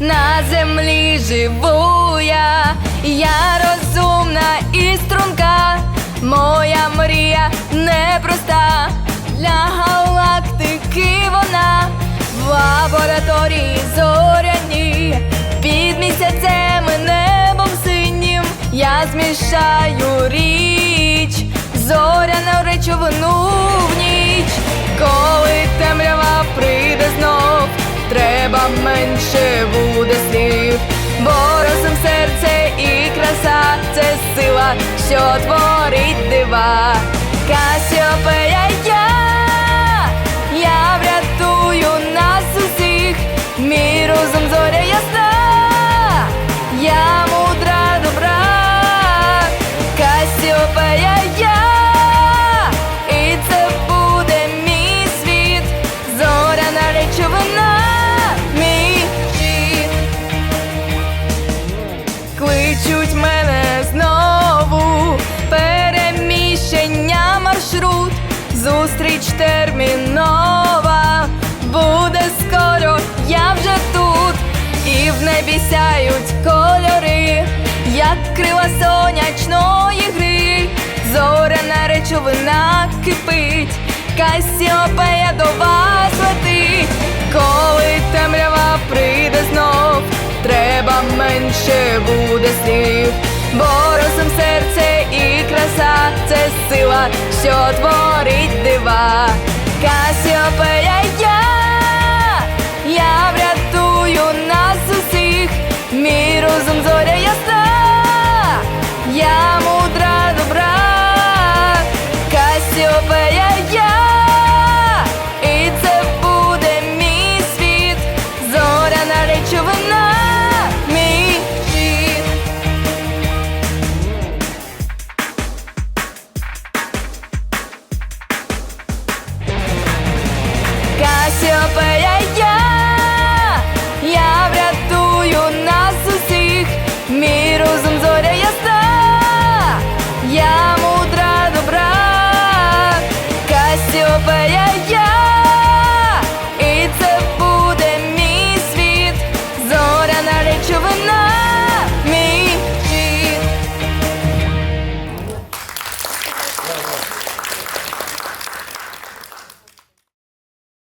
на землі живу я, я розумна і струнка, моя мрія непроста, для галактики вона. В лабораторії зоряні, під місяцем і небом синім. Я змішаю річ, зоряну речовину в ніч, коли темрява прийде знов, треба менше що творить дива. Касіопея я, я врятую нас усіх, мій розум зоря ясна, я мудра добра, Касіопея я, зустріч термінова, буде скоро, я вже тут, і в небі сяють кольори, як крила сонячної гри, зоряна речовина кипить, Касіопея до вас летить, коли темрява прийде знов, треба менше буде слів, бо розум серце і краса це сила, що творить. Касіопея bravo.